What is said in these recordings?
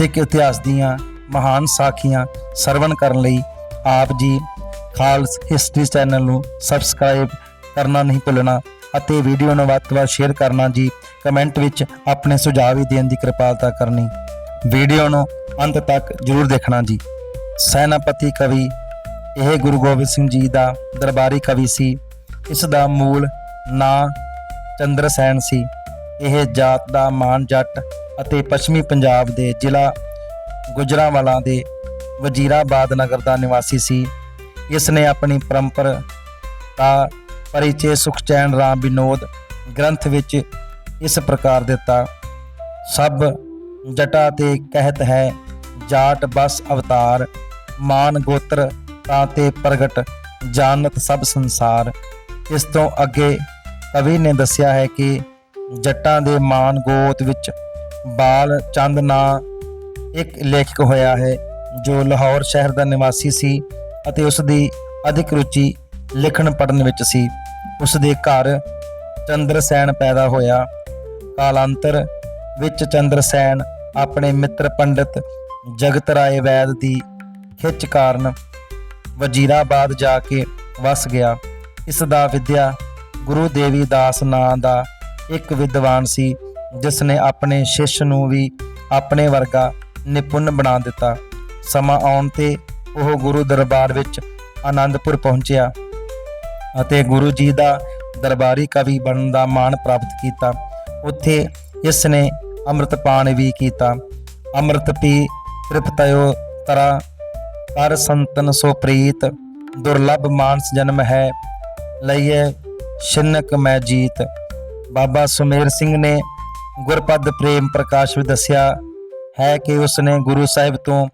ਸਿੱਖ ਇਤਿਹਾਸ ਦੀਆਂ ਮਹਾਨ ਸਾਖੀਆਂ ਸਰਵਣ ਕਰਨ ਲਈ ਆਪ ਜੀ ਖਾਲਸ ਹਿਸਟਰੀ ਚੈਨਲ ਨੂੰ ਸਬਸਕ੍ਰਾਈਬ ਕਰਨਾ ਨਹੀਂ ਭੁੱਲਣਾ ਅਤੇ ਵੀਡੀਓ ਨੂੰ ਵੱਧ ਤੋਂ ਵੱਧ ਸ਼ੇਅਰ ਕਰਨਾ ਜੀ। ਕਮੈਂਟ ਵਿੱਚ ਆਪਣੇ ਸੁਝਾਅ ਵੀ ਦੇਣ ਦੀ ਕਿਰਪਾਲਤਾ ਕਰਨੀ। ਵੀਡੀਓ ਨੂੰ ਅੰਤ ਤੱਕ ਜਰੂਰ ਦੇਖਣਾ ਜੀ। ਸੈਨਾਪਤੀ ਕਵੀ ਇਹ ਗੁਰੂ ਗੋਬਿੰਦ ਸਿੰਘ ਜੀ ਦਾ ਦਰਬਾਰੀ ਕਵੀ ਸੀ। ਇਸ ਦਾ ਮੂਲ ਨਾਂ ਚੰਦਰਸੈਨ ਸੀ। ਇਹ ਜਾਤ ਦਾ ਮਾਨ ਜੱਟ ਅਤੇ ਪੱਛਮੀ ਪੰਜਾਬ ਦੇ ਜ਼ਿਲ੍ਹਾ ਗੁਜਰਾਂਵਾਲਾ ਦੇ ਵਜ਼ੀਰਾਬਾਦ ਨਗਰ ਦਾ ਨਿਵਾਸੀ ਸੀ। ਇਸ ਨੇ ਆਪਣੀ ਪਰੰਪਰਾ ਦਾ ਪਰਿਚੈ ਸੁਖਚੈਨ ਰਾਮ ਵਿਨੋਦ ਗ੍ਰੰਥ ਵਿੱਚ ਇਸ ਪ੍ਰਕਾਰ ਦਿੱਤਾ, ਸਭ ਜਟਾ ਤੇ ਕਹਿਤ ਹੈ ਜਾਟ ਬਸ ਅਵਤਾਰ, ਮਾਨ ਗੋਤਰ ਤਾਂ ਤੇ ਪ੍ਰਗਟ, ਜਾਣਤ ਸਭ ਸੰਸਾਰ। ਇਸ ਤੋਂ ਅੱਗੇ ਕਵੀ ਨੇ ਦੱਸਿਆ ਹੈ ਕਿ ਜੱਟਾਂ ਦੇ ਮਾਨ ਗੋਤ ਵਿੱਚ ਬਾਲ ਚੰਦ ਨਾਂ ਇੱਕ ਲੇਖਕ ਹੋਇਆ ਹੈ, ਜੋ ਲਾਹੌਰ ਸ਼ਹਿਰ ਦਾ ਨਿਵਾਸੀ ਸੀ ਅਤੇ ਉਸ ਦੀ ਅਧਿਕ ਰੁਚੀ ਲਿਖਣ ਪੜ੍ਹਨ ਵਿੱਚ ਸੀ। ਉਸ ਦੇ ਘਰ ਚੰਦਰਸੈਨ ਪੈਦਾ ਹੋਇਆ। ਕਾਲਾਂਤਰ ਵਿੱਚ ਚੰਦਰਸੈਨ ਆਪਣੇ ਮਿੱਤਰ ਪੰਡਿਤ ਜਗਤ ਰਾਏ ਵੈਦ ਦੀ ਖਿੱਚ ਕਾਰਨ ਵਜ਼ੀਰਾਬਾਦ ਜਾ ਕੇ ਵਸ ਗਿਆ। ਇਸ ਦਾ ਵਿਦਿਆ ਗੁਰੂ ਦੇਵੀ ਦਾਸ ਨਾਂ ਦਾ ਇੱਕ ਵਿਦਵਾਨ ਸੀ। ਜਿਸ ਨੇ ਆਪਣੇ ਸ਼ਿਸ਼ ਨੂੰ ਵੀ ਆਪਣੇ ਵਰਗਾ ਨਿਪੁੰਨ ਬਣਾ ਦਿੱਤਾ। ਸਮਾਂ ਆਉਣ ਤੇ ਉਹ ਗੁਰੂ ਦਰਬਾਰ ਵਿੱਚ ਆਨੰਦਪੁਰ ਪਹੁੰਚਿਆ ਅਤੇ ਗੁਰੂ ਜੀ ਦਾ ਦਰਬਾਰੀ ਕਵੀ ਬਣਨ ਦਾ ਮਾਣ ਪ੍ਰਾਪਤ ਕੀਤਾ। ਉੱਥੇ ਇਸ ਨੇ ਅੰਮ੍ਰਿਤਪਾਨ ਵੀ ਕੀਤਾ। ਅੰਮ੍ਰਿਤ ਪੀ ਤ੍ਰਿਪਤਯੋ ਤਰਾ, ਕਰ ਸੰਤਨ ਸੋ ਪ੍ਰੀਤ, ਦੁਰਲਭ ਮਾਨਸ ਜਨਮ ਹੈ ਲਈਏ ਸ਼ਿਨਕ ਮੈਂ ਜੀਤ। ਬਾਬਾ ਸੁਮੇਰ ਸਿੰਘ ਨੇ ਗੁਰਪਦ ਪ੍ਰੇਮ ਪ੍ਰਕਾਸ਼ ਵੀ ਦੱਸਿਆ ਹੈ ਕਿ ਉਸਨੇ ਗੁਰੂ ਸਾਹਿਬ ਤੋਂ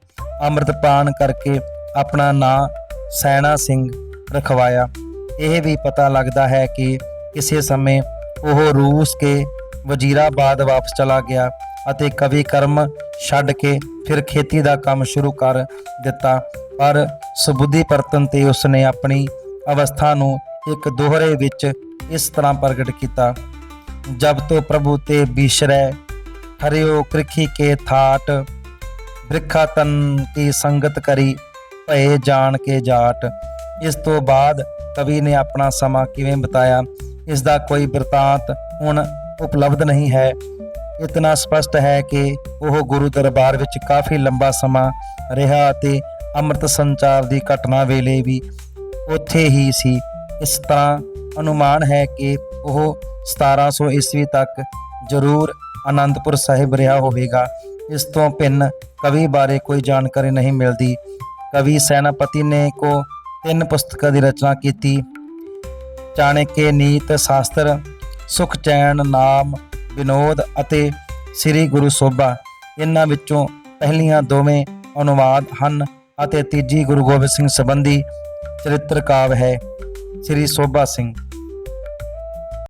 ਅੰਮ੍ਰਿਤਪਾਨ ਕਰਕੇ ਆਪਣਾ ਨਾਂ ਸੈਣਾ ਸਿੰਘ ਰਖਵਾਇਆ। ਇਹ ਵੀ ਪਤਾ ਲੱਗਦਾ ਹੈ ਕਿ ਕਿਸੇ ਸਮੇਂ ਉਹ ਰੂਸ ਕੇ ਵਜ਼ੀਰਾਬਾਦ ਵਾਪਸ ਚਲਾ ਗਿਆ ਅਤੇ ਕਵੀ ਕਰਮ ਛੱਡ ਕੇ ਫਿਰ ਖੇਤੀ ਦਾ ਕੰਮ ਸ਼ੁਰੂ ਕਰ ਦਿੱਤਾ। ਪਰ ਸੁਬੁੱਧੀ ਪਰਤਨ ਤੇ ਉਸਨੇ ਆਪਣੀ ਅਵਸਥਾ ਨੂੰ ਇੱਕ ਦੋਹਰੇ ਵਿੱਚ ਇਸ ਤਰ੍ਹਾਂ ਪ੍ਰਗਟ ਕੀਤਾ। ਜਬ ਤੋ ਪ੍ਰਭੂ ਤੇ ਬਿਸ਼ਰੈ, ਹਰਿਓ ਕ੍ਰਿਖੀ ਕੇ ਥਾਟ, ਬ੍ਰਿਖਾ ਤਨ ਕੀ ਸੰਗਤ ਕਰੀ, ਭਏ ਜਾਣ ਕੇ ਜਾਟ। ਇਸ ਤੋਂ ਬਾਅਦ ਕਵੀ ਨੇ ਆਪਣਾ ਸਮਾਂ ਕਿਵੇਂ ਬਿਤਾਇਆ? ਇਸ ਦਾ ਕੋਈ ਬਿਰਤਾਂਤ ਹੁਣ ਉਪਲਬਧ ਨਹੀਂ ਹੈ। ਇਤਨਾ ਸਪਸ਼ਟ ਹੈ ਕਿ ਉਹ ਗੁਰੂ ਦਰਬਾਰ ਵਿੱਚ ਕਾਫੀ ਲੰਬਾ ਸਮਾਂ ਰਿਹਾ ਅਤੇ ਅੰਮ੍ਰਿਤ ਸੰਚਾਰ ਦੀ ਘਟਨਾ ਵੇਲੇ ਵੀ ਉੱਥੇ ਹੀ ਸੀ। ਇਸ ਤਰ੍ਹਾਂ ਅਨੁਮਾਨ ਹੈ ਕਿ ਉਹ 1700 ਈਸਵੀ ਤੱਕ ਜ਼ਰੂਰ ਅਨੰਦਪੁਰ ਸਾਹਿਬ ਰਿਹਾ ਹੋਵੇਗਾ। ਇਸ ਤੋਂ ਭਿੰਨ ਕਵੀ ਬਾਰੇ ਕੋਈ ਜਾਣਕਾਰੀ ਨਹੀਂ ਮਿਲਦੀ। ਕਵੀ ਸੈਨਾਪਤੀ ਨੇ ਕੋ ਤਿੰਨ ਪੁਸਤਕਾਂ ਦੀ ਰਚਨਾ ਕੀਤੀ। ਚਾਣਕੇ ਨੀਤ ਸ਼ਾਸਤਰ, ਸੁਖ ਚੈਨ ਨਾਮ, ਵਿਨੋਦ ਅਤੇ ਸ੍ਰੀ ਗੁਰੂ ਸੋਭਾ। ਇਹਨਾਂ ਵਿੱਚੋਂ ਪਹਿਲੀਆਂ ਦੋਵੇਂ ਅਨੁਵਾਦ ਹਨ ਅਤੇ ਤੀਜੀ ਗੁਰੂ ਗੋਬਿੰਦ ਸਿੰਘ ਸੰਬੰਧੀ ਚਰਿੱਤਰ ਕਾਵ ਹੈ। ਸ੍ਰੀ ਸੋਭਾ ਸਿੰਘ।